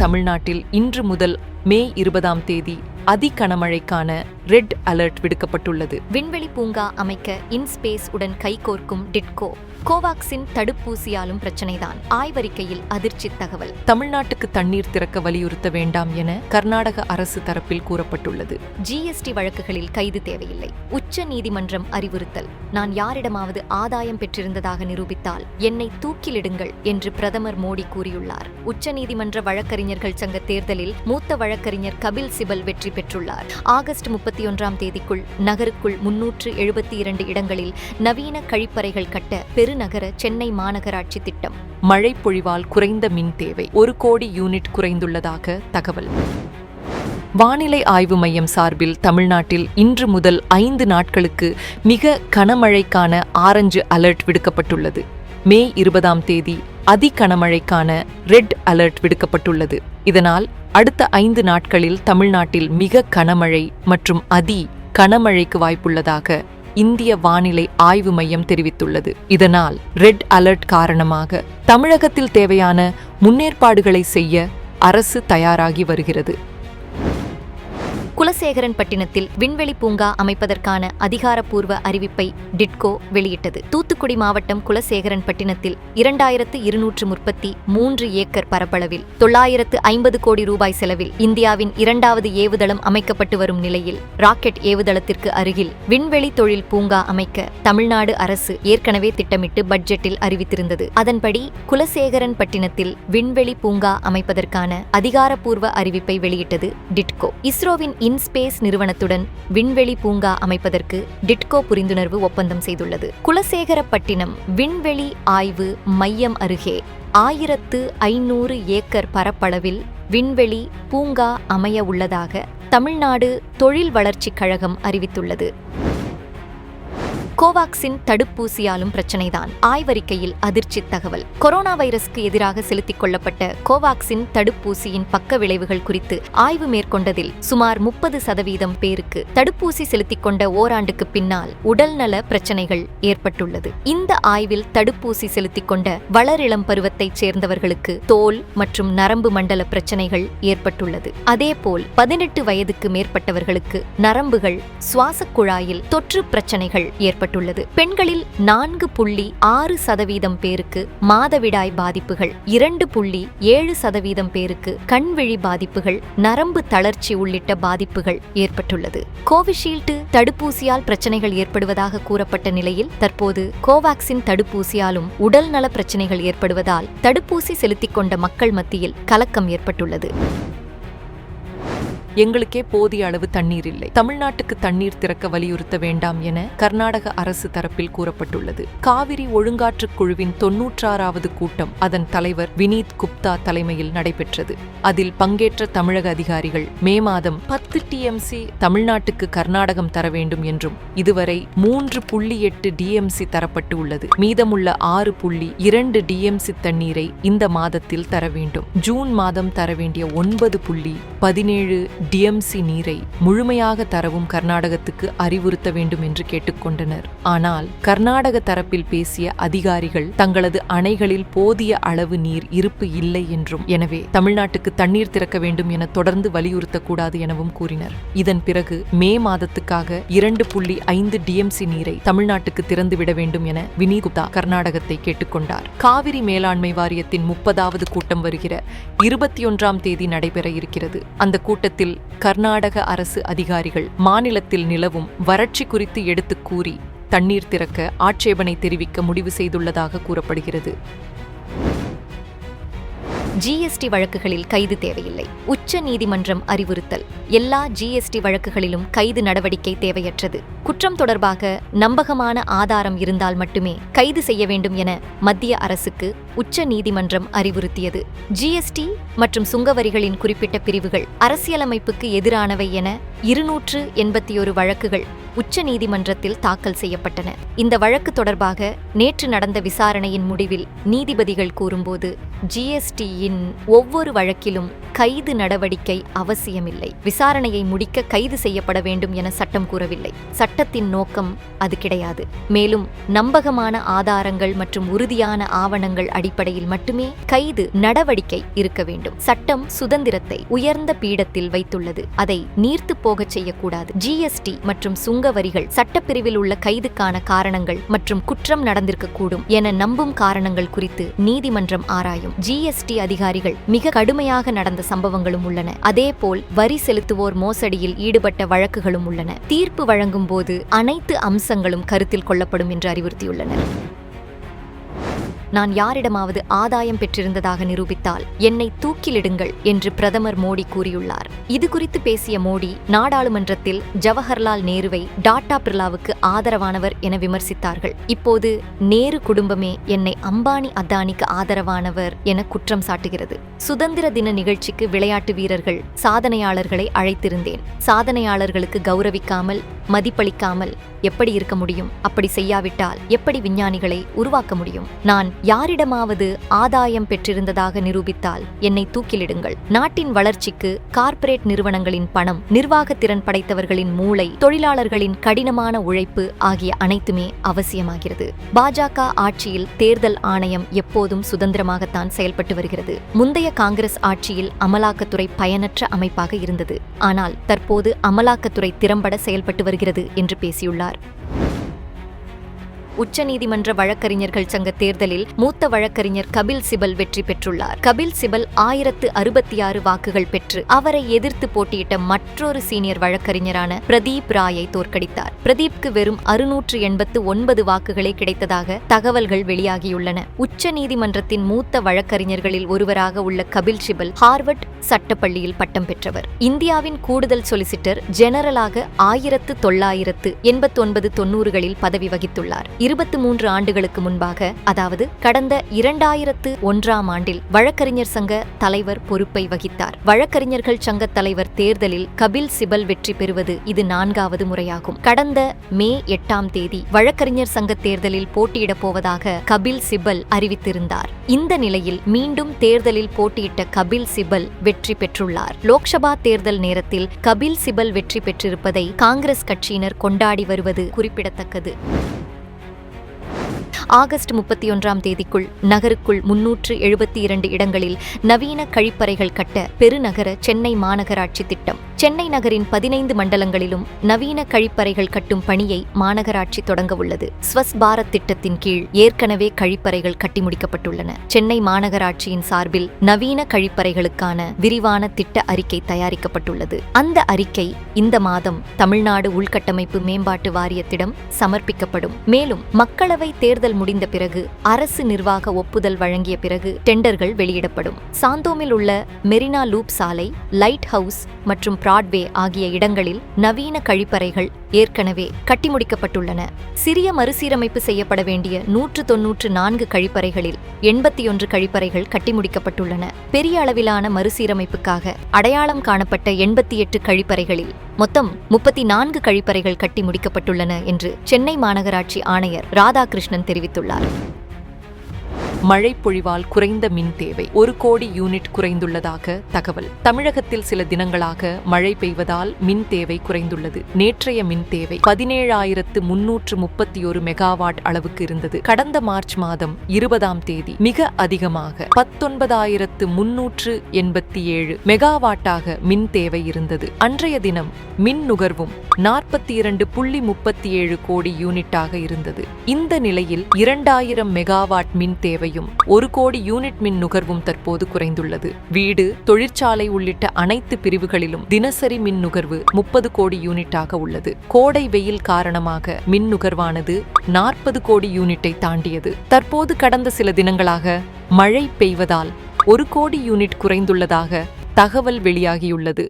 தமிழ்நாட்டில் இன்று முதல் மே இருபதாம் தேதி அதி கனமழைக்கான ரெட் அலர்ட் விடுக்கப்பட்டுள்ளது. விண்வெளி பூங்கா அமைக்க இன்ஸ்பேஸ் உடன் கைகோர்க்கும் டிட்கோ. கோவாக்சின் தடுப்பூசியாலும் பிரச்சனைதான். ஆய்வறிக்கையில் அதிர்ச்சி தகவல். தமிழ்நாட்டுக்கு தண்ணீர் திறக்க வலியுறுத்த வேண்டாம் என கர்நாடக அரசு தரப்பில் கூறப்பட்டுள்ளது. ஜிஎஸ்டி வழக்குகளில் கைது தேவையில்லை. உச்ச நீதிமன்றம் அறிவுறுத்தல். நான் யாரிடமாவது ஆதாயம் பெற்றிருந்ததாக நிரூபித்தால் என்னை தூக்கிலிடுங்கள் என்று பிரதமர் மோடி கூறியுள்ளார். உச்சநீதிமன்ற வழக்கறிஞர்கள் சங்க தேர்தலில் மூத்த வழக்கறிஞர் கபில் சிபல் வெற்றி பெற்றுள்ளார். ஆகஸ்ட் முப்பத்தி ஒன்றாம் தேதிக்குள் நகருக்குள் முன்னூற்று எழுபத்தி இரண்டு இடங்களில் நவீன கழிப்பறைகள் கட்ட பெருநகர சென்னை மாநகராட்சி திட்டம். மழை பொழிவால் குறைந்த மின் தேவை. ஒரு கோடி யூனிட் குறைந்துள்ளதாக தகவல். வானிலை ஆய்வு மையம் சார்பில் தமிழ்நாட்டில் இன்று முதல் ஐந்து நாட்களுக்கு மிக கனமழைக்கான ஆரஞ்சு அலர்ட் விடுக்கப்பட்டுள்ளது. மே இருபதாம் தேதி அதி கனமழைக்கான ரெட் அலர்ட் விடுக்கப்பட்டுள்ளது. இதனால் அடுத்த ஐந்து நாட்களில் தமிழ்நாட்டில் மிக கனமழை மற்றும் அதி கனமழைக்கு வாய்ப்புள்ளதாக இந்திய வானிலை ஆய்வு மையம் தெரிவித்துள்ளது. இதனால் ரெட் அலர்ட் காரணமாக தமிழகத்தில் தேவையான முன்னேற்பாடுகளை செய்ய அரசு தயாராகி வருகிறது. குலசேகரன் பட்டினத்தில் விண்வெளி பூங்கா அமைப்பதற்கான அதிகாரப்பூர்வ அறிவிப்பை டிட்கோ வெளியிட்டது. தூத்துக்குடி மாவட்டம் குலசேகரன் பட்டினத்தில் இரண்டாயிரத்து இருநூற்று முப்பத்தி மூன்று ஏக்கர் பரப்பளவில் தொள்ளாயிரத்து ஐம்பது கோடி ரூபாய் செலவில் இந்தியாவின் இரண்டாவது ஏவுதளம் அமைக்கப்பட்டு வரும் நிலையில் ராக்கெட் ஏவுதளத்திற்கு அருகில் விண்வெளி தொழில் பூங்கா அமைக்க தமிழ்நாடு அரசு ஏற்கனவே திட்டமிட்டு பட்ஜெட்டில் அறிவித்திருந்தது. அதன்படி குலசேகரன் பட்டினத்தில் விண்வெளி பூங்கா அமைப்பதற்கான அதிகாரப்பூர்வ அறிவிப்பை வெளியிட்டது டிட்கோ. இஸ்ரோவின் இன்ஸ்பேஸ் நிறுவனத்துடன் விண்வெளி பூங்கா அமைப்பதற்கு டிட்கோ புரிந்துணர்வு ஒப்பந்தம் செய்துள்ளது. குலசேகரப்பட்டினம் விண்வெளி ஆய்வு மையம் அருகே ஆயிரத்து ஐநூறு ஏக்கர் பரப்பளவில் விண்வெளி பூங்கா அமைய உள்ளதாக தமிழ்நாடு தொழில் வளர்ச்சிக் கழகம் அறிவித்துள்ளது. கோவாக்சின் தடுப்பூசியாலும் பிரச்சனைதான். ஆய்வறிக்கையில் அதிர்ச்சி தகவல். கொரோனா வைரஸ்க்கு எதிராக செலுத்திக் கொள்ளப்பட்ட கோவாக்சின் தடுப்பூசியின் பக்க விளைவுகள் குறித்து ஆய்வு மேற்கொண்டதில் சுமார் முப்பது சதவீதம் பேருக்கு தடுப்பூசி செலுத்திக் கொண்ட ஓராண்டுக்கு பின்னால் உடல்நல பிரச்சனைகள் ஏற்பட்டுள்ளது. இந்த ஆய்வில் தடுப்பூசி செலுத்திக் கொண்ட வளரிளம் பருவத்தைச் சேர்ந்தவர்களுக்கு தோல் மற்றும் நரம்பு மண்டல பிரச்சனைகள் ஏற்பட்டுள்ளது. அதேபோல் பதினெட்டு வயதுக்கு மேற்பட்டவர்களுக்கு நரம்புகள் சுவாசக் குழாயில் தொற்று பிரச்சனைகள் தெரிவிக்கப்பட்டுள்ளது பெண்களில் நான்கு புள்ளி ஆறு சதவீதம் பேருக்கு மாதவிடாய் பாதிப்புகள் இரண்டு புள்ளி ஏழு சதவீதம் பேருக்கு கண்விழி பாதிப்புகள் நரம்பு தளர்ச்சி உள்ளிட்ட பாதிப்புகள் ஏற்பட்டுள்ளது. கோவிஷீல்டு தடுப்பூசியால் பிரச்சனைகள் ஏற்படுவதாக கூறப்பட்ட நிலையில் தற்போது கோவாக்சின் தடுப்பூசியாலும் உடல் நல பிரச்சனைகள் ஏற்படுவதால் தடுப்பூசி செலுத்திக் கொண்ட மக்கள் மத்தியில் கலக்கம் ஏற்பட்டுள்ளது. எங்களுக்கே போதிய அளவு தண்ணீர் இல்லை. தமிழ்நாட்டுக்கு தண்ணீர் திறக்க வலியுறுத்த வேண்டாம் என கர்நாடக அரசு தரப்பில் கூறப்பட்டுள்ளது. காவிரி ஒழுங்காற்றுக் குழுவின் தொன்னூற்றாறாவது கூட்டம் அதன் தலைவர் வினீத் குப்தா தலைமையில் நடைபெற்றது. அதில் பங்கேற்ற தமிழக அதிகாரிகள் மே மாதம் பத்து டிஎம்சி தமிழ்நாட்டுக்கு கர்நாடகம் தர வேண்டும் என்றும் இதுவரை மூன்று புள்ளி எட்டு டிஎம்சி தரப்பட்டு உள்ளது. மீதமுள்ள ஆறு புள்ளி இரண்டு டிஎம்சி தண்ணீரை இந்த மாதத்தில் தர வேண்டும். ஜூன் மாதம் தர வேண்டிய ஒன்பது புள்ளி பதினேழு டிஎம்சி நீரை முழுமையாக தரவும் கர்நாடகத்துக்கு அறிவுறுத்த வேண்டும் என்று கேட்டுக்கொண்டனர். ஆனால் கர்நாடக தரப்பில் பேசிய அதிகாரிகள் தங்களது அணைகளில் போதிய அளவு நீர் இருப்பு இல்லை என்றும் எனவே தமிழ்நாட்டுக்கு தண்ணீர் திறக்க வேண்டும் என தொடர்ந்து வலியுறுத்தக்கூடாது எனவும் கூறினர். இதன் பிறகு மே மாதத்துக்காக இரண்டு புள்ளி ஐந்து டிஎம்சி நீரை தமிழ்நாட்டுக்கு திறந்துவிட வேண்டும் என வினீத் குப்தா கர்நாடகத்தை கேட்டுக்கொண்டார். காவிரி மேலாண்மை வாரியத்தின் முப்பதாவது கூட்டம் வருகிற இருபத்தி ஒன்றாம் தேதி நடைபெற இருக்கிறது. அந்த கூட்டத்தில் கர்நாடக அரசு அதிகாரிகள் மாநிலத்தில் நிலவும் வறட்சி குறித்து எடுத்துக் கூறி தண்ணீர் திறக்க ஆட்சேபனை தெரிவிக்க முடிவு செய்துள்ளதாக கூறப்படுகிறது. ஜிஎஸ்டி வழக்குகளில் கைது தேவையில்லை. உச்ச நீதிமன்றம் அறிவுறுத்தல். எல்லா ஜிஎஸ்டி வழக்குகளிலும் கைது நடவடிக்கை தேவையற்றது. குற்றம் தொடர்பாக நம்பகமான ஆதாரம் இருந்தால் மட்டுமே கைது செய்ய வேண்டும் என மத்திய அரசுக்கு உச்ச நீதிமன்றம் அறிவுறுத்தியது ஜிஎஸ்டி மற்றும் சுங்கவரிகளின் குறிப்பிட்ட பிரிவுகள் அரசியலமைப்புக்கு எதிரானவை என இருநூற்று எண்பத்தி ஒரு வழக்குகள் உச்ச நீதிமன்றத்தில் தாக்கல் செய்யப்பட்டன. இந்த வழக்கு தொடர்பாக நேற்று நடந்த விசாரணையின் முடிவில் நீதிபதிகள் கூறும்போது ஜிஎஸ்டியின் ஒவ்வொரு வழக்கிலும் கைது நடவடிக்கை அவசியமில்லை. விசாரணையை முடிக்க கைது செய்யப்பட வேண்டும் என சட்டம் கூறவில்லை. சட்டத்தின் நோக்கம் அது கிடையாது. மேலும் நம்பகமான ஆதாரங்கள் மற்றும் உறுதியான ஆவணங்கள் அடிப்படையில் மட்டுமே கைது நடவடிக்கை இருக்க வேண்டும். சட்டம் சுதந்திரத்தை உயர்ந்த பீடத்தில் வைத்துள்ளது. அதை நீர்த்து போகச் செய்யக்கூடாது. ஜிஎஸ்டி மற்றும் சுங்க வரிகள் சட்டப்பிரிவில் உள்ள கைதுக்கான காரணங்கள் மற்றும் குற்றம் நடந்திருக்கக்கூடும் என நம்பும் காரணங்கள் குறித்து நீதிமன்றம் ஆராயும். ஜிஎஸ்டி அதிகாரிகள் மிக கடுமையாக நடந்த சம்பவங்களும் உள்ளன. அதேபோல் வரி செலுத்துவோர் மோசடியில் ஈடுபட்ட வழக்குகளும் உள்ளன. தீர்ப்பு வழங்கும் போது அனைத்து அம்சங்களும் கருத்தில் கொள்ளப்படும் என்று அறிவுறுத்தியுள்ளனர். நான் யாரிடமாவது ஆதாயம் பெற்றிருந்ததாக நிரூபித்தால் என்னை தூக்கிலிடுங்கள் என்று பிரதமர் மோடி கூறியுள்ளார். இது குறித்து பேசிய மோடி நாடாளுமன்றத்தில் ஜவஹர்லால் நேருவை டாடா பிர்லாவுக்கு ஆதரவானவர் என விமர்சித்தார்கள். இப்போது நேரு குடும்பமே என்னை அம்பானி அதானிக்கு ஆதரவானவர் என குற்றம் சாட்டுகிறது. சுதந்திர தின நிகழ்ச்சிக்கு விளையாட்டு வீரர்கள் சாதனையாளர்களை அழைத்திருந்தேன். சாதனையாளர்களுக்கு கௌரவிக்காமல் மதிப்பளிக்காமல் எப்படி இருக்க முடியும்? அப்படி செய்யாவிட்டால் எப்படி விஞ்ஞானிகளை உருவாக்க முடியும்? நான் யாரிடமாவது ஆதாயம் பெற்றிருந்ததாக நிரூபித்தால் என்னை தூக்கிலிடுங்கள். நாட்டின் வளர்ச்சிக்கு கார்ப்பரேட் நிறுவனங்களின் பணம் நிர்வாக திறன் படைத்தவர்களின் மூளை தொழிலாளர்களின் கடினமான உழைப்பு ஆகிய அனைத்துமே அவசியமாகிறது. பாஜக ஆட்சியில் தேர்தல் ஆணையம் எப்போதும் சுதந்திரமாகத்தான் செயல்பட்டு வருகிறது. முந்தைய காங்கிரஸ் ஆட்சியில் அமலாக்கத்துறை பயனற்ற அமைப்பாக இருந்தது. ஆனால் தற்போது அமலாக்கத்துறை திறம்பட செயல்பட்டு வருகிறது என்று பேசியுள்ளார். కుమార్ உச்சநீதிமன்ற வழக்கறிஞர்கள் சங்க தேர்தலில் மூத்த வழக்கறிஞர் கபில் சிபல் வெற்றி பெற்றுள்ளார். கபில் சிபல் ஆயிரத்து அறுபத்தி ஆறு வாக்குகள் பெற்று அவரை எதிர்த்து போட்டியிட்ட மற்றொரு சீனியர் வழக்கறிஞரான பிரதீப் ராயை தோற்கடித்தார். பிரதீப்க்கு வெறும் அறுநூற்று எண்பத்து ஒன்பது வாக்குகளே கிடைத்ததாக தகவல்கள் வெளியாகியுள்ளன. உச்சநீதிமன்றத்தின் மூத்த வழக்கறிஞர்களில் ஒருவராக உள்ள கபில் சிபல் ஹார்வர்ட் சட்டப்பள்ளியில் பட்டம் பெற்றவர். இந்தியாவின் கூடுதல் சொலிசிட்டர் ஜெனரலாக ஆயிரத்து தொள்ளாயிரத்து எண்பத்தொன்பது தொன்னூறுகளில் பதவி வகித்துள்ளார். இருபத்தி மூன்று ஆண்டுகளுக்கு முன்பாக அதாவது கடந்த இரண்டாயிரத்து ஒன்றாம் ஆண்டில் வழக்கறிஞர் சங்க தலைவர் பொறுப்பை வகித்தார். வழக்கறிஞர்கள் சங்க தலைவர் தேர்தலில் கபில் சிபல் வெற்றி பெறுவது இது நான்காவது முறையாகும். கடந்த மே எட்டாம் தேதி வழக்கறிஞர் சங்க தேர்தலில் போட்டியிடப் போவதாக கபில் சிபல் அறிவித்திருந்தார். இந்த நிலையில் மீண்டும் தேர்தலில் போட்டியிட்ட கபில் சிபல் வெற்றி பெற்றுள்ளார். லோக்சபா தேர்தல் நேரத்தில் கபில் சிபல் வெற்றி பெற்றிருப்பதை காங்கிரஸ் கட்சியினர் கொண்டாடி வருவது குறிப்பிடத்தக்கது. ஆகஸ்ட் முப்பத்தி ஒன்றாம் தேதிக்குள் நகருக்குள் முன்னூற்று எழுபத்தி இரண்டு இடங்களில் நவீன கழிப்பறைகள் கட்ட பெருநகர சென்னை மாநகராட்சி திட்டம். சென்னை நகரின் பதினைந்து மண்டலங்களிலும் நவீன கழிப்பறைகள் கட்டும் பணியை மாநகராட்சி தொடங்க உள்ளது ஸ்வஸ் பாரத் திட்டத்தின் கீழ் ஏற்கனவே கழிப்பறைகள் கட்டி முடிக்கப்பட்டுள்ளன. சென்னை மாநகராட்சியின் சார்பில் நவீன கழிப்பறைகளுக்கான விரிவான திட்ட அறிக்கை தயாரிக்கப்பட்டுள்ளது. அந்த அறிக்கை இந்த மாதம் தமிழ்நாடு உள்கட்டமைப்பு மேம்பாட்டு வாரியத்திடம் சமர்ப்பிக்கப்படும். மேலும் மக்களவை தேர்தல் முடிந்த பிறகு அரசு நிர்வாக ஒப்புதல் வழங்கிய பிறகு டெண்டர்கள் வெளியிடப்படும். சாந்தோமில் உள்ள மெரினா லூப் சாலை லைட் ஹவுஸ் மற்றும் பிராட்வே ஆகிய இடங்களில் நவீன கழிப்பறைகள் ஏற்கனவே கட்டி முடிக்கப்பட்டுள்ளன சிறிய மறுசீரமைப்பு செய்யப்பட வேண்டிய நூற்று தொன்னூற்று நான்கு கழிப்பறைகளில் எண்பத்தி ஒன்று கழிப்பறைகள் கட்டி முடிக்கப்பட்டுள்ளன பெரிய அளவிலான மறுசீரமைப்புக்காக அடையாளம் காணப்பட்ட எண்பத்தி எட்டு கழிப்பறைகளில் மொத்தம் முப்பத்தி நான்கு கழிப்பறைகள் கட்டி முடிக்கப்பட்டுள்ளன என்று சென்னை மாநகராட்சி ஆணையர் ராதாகிருஷ்ணன் தெரிவித்துள்ளார். மழை பொழிவால் குறைந்த மின் தேவை. ஒரு கோடி யூனிட் குறைந்துள்ளதாக தகவல். தமிழகத்தில் சில தினங்களாக மழை பெய்வதால் மின் தேவை குறைந்துள்ளது. நேற்றைய மின் தேவை பதினேழாயிரத்து முன்னூற்று முப்பத்தி ஒரு மெகாவாட் அளவுக்கு இருந்தது. கடந்த மார்ச் மாதம் இருபதாம் தேதி மிக அதிகமாக பத்தொன்பதாயிரத்து முன்னூற்று எண்பத்தி ஏழு மெகாவாட்டாக மின் தேவை இருந்தது. அன்றைய தினம் மின் நுகர்வும் நாற்பத்தி இரண்டு புள்ளி முப்பத்தி ஏழு கோடி யூனிட்டாக இருந்தது. இந்த நிலையில் இரண்டாயிரம் மெகாவாட் மின் தேவை தேவையும் ஒரு கோடி யூனிட் மின் நுகர்வும் தற்போது குறைந்துள்ளது. வீடு தொழிற்சாலை உள்ளிட்ட அனைத்து பிரிவுகளிலும் தினசரி மின் நுகர்வு முப்பது கோடி யூனிட்டாக உள்ளது. கோடை வெயில் காரணமாக மின் நுகர்வானது நாற்பது கோடி யூனிட்டை தாண்டியது. தற்போது கடந்த சில தினங்களாக மழை பெய்வதால் ஒரு கோடி யூனிட் குறைந்துள்ளதாக தகவல் வெளியாகியுள்ளது.